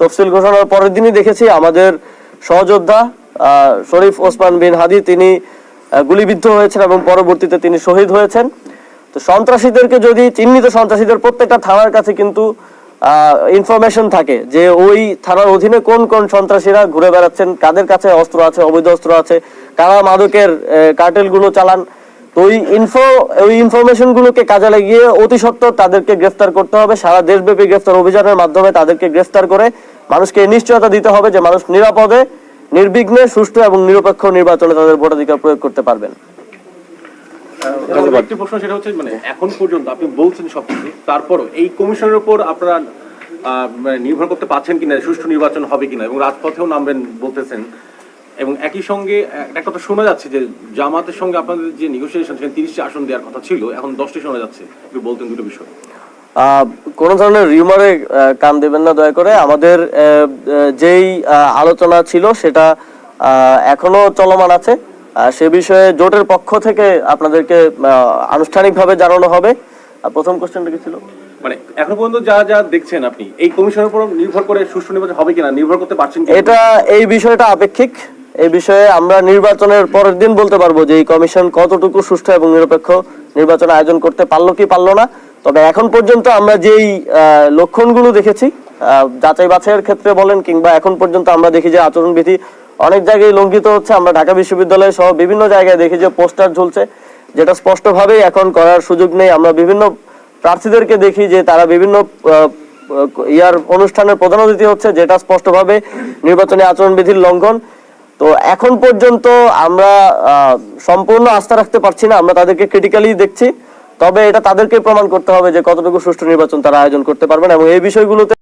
তফসিল ঘোষণার পরের দিনই দেখেছি আমাদের সহযোদ্ধা শরীফ ওসমান বিন হাদি তিনি গুলিবিদ্ধ হয়েছেন এবং পরবর্তীতে তিনি শহীদ হয়েছেন। তো সন্ত্রাসীদেরকে যদি, চিহ্নিত সন্ত্রাসীদের প্রত্যেকটা থানার কাছে কিন্তু ইনফরমেশন থাকে যে ওই থানার অধীনে কোন কোন সন্ত্রাসীরা ঘুরে বেড়াচ্ছেন, কাদের কাছে অস্ত্র আছে, অবৈধ অস্ত্র আছে, কারা মাদকের কার্টেলগুলো চালান তো ওই ইনফো ওই ইনফরমেশন গুলোকে কাজে লাগিয়ে অতি সত্বর তাদেরকে গ্রেফতার করতে হবে। সারা দেশব্যাপী গ্রেফতার অভিযানের মাধ্যমে তাদেরকে গ্রেফতার করে মানুষকে নিশ্চয়তা দিতে হবে যে মানুষ নিরাপদে, নির্বিঘ্নে সুষ্ঠু এবং নিরপেক্ষ নির্বাচনে তাদের ভোটাধিকার প্রয়োগ করতে পারবেন। হচ্ছে মানে মানে নির্ভর করতে পারছেন কিনা, সুষ্ঠু নির্বাচন হবে কিনা, এবং রাজপথেও নামবেন বলতেছেন। এবং একই সঙ্গে একটা কথা শোনা যাচ্ছে যে জামাতের সঙ্গে আপনাদের যে নেগোসিয়েশন সেখানে তিরিশটি আসন দেওয়ার কথা ছিল এখন দশটি শোনা যাচ্ছে। একটু বলতেন দুটো বিষয়। কোনো ধরনের রিউমারে কান দেবেন না দয়া করে। আমাদের যেই আলোচনা ছিল সেটা এখনও চলমান আছে। সে বিষয়ে জোটের পক্ষ থেকে আপনাদেরকে আনুষ্ঠানিকভাবে জানানো হবে। প্রথম কোশ্চেনটা কি ছিল? মানে এখন পর্যন্ত যা যা দেখছেন আপনি এই কমিশনের উপর নির্ভর করে সুষ্ঠু নির্বাচন হবে কিনা নির্ভর করতে পারছেন এটা এই বিষয়টা আপেক্ষিক। এই বিষয়ে আমরা নির্বাচনের পরের দিন বলতে পারব যে এই কমিশন কতটুকু সুষ্ঠু এবং নিরপেক্ষ নির্বাচন আয়োজন করতে পারল কি পারল না। তবে এখন পর্যন্ত আমরা যেই লক্ষণগুলো দেখেছি যাচাই বাছাইয়ের ক্ষেত্রে বলেন কিংবা এখন পর্যন্ত আমরা দেখি যে আচরণবিধি অনেক জায়গায় লঙ্ঘিত হচ্ছে। আমরা ঢাকা বিশ্ববিদ্যালয় সহ বিভিন্ন জায়গায় দেখি যে পোস্টার ঝুলছে, যেটা স্পষ্টভাবেই এখন করার সুযোগ নেই। আমরা বিভিন্ন প্রার্থীদেরকে দেখি যে তারা বিভিন্ন ইয়ার অনুষ্ঠানের প্রধান অতিথি হচ্ছে, যেটা স্পষ্টভাবে নির্বাচনী আচরণবিধির লঙ্ঘন। তো এখন পর্যন্ত আমরা সম্পূর্ণ আস্থা রাখতে পারছি না, আমরা তাদেরকে ক্রিটিক্যালি দেখছি, তবে এটা তাদেরকে প্রমাণ করতে হবে যে কতটুকু সুষ্ঠু নির্বাচন তারা আয়োজন করতে পারবেন এবং এই বিষয়গুলোতে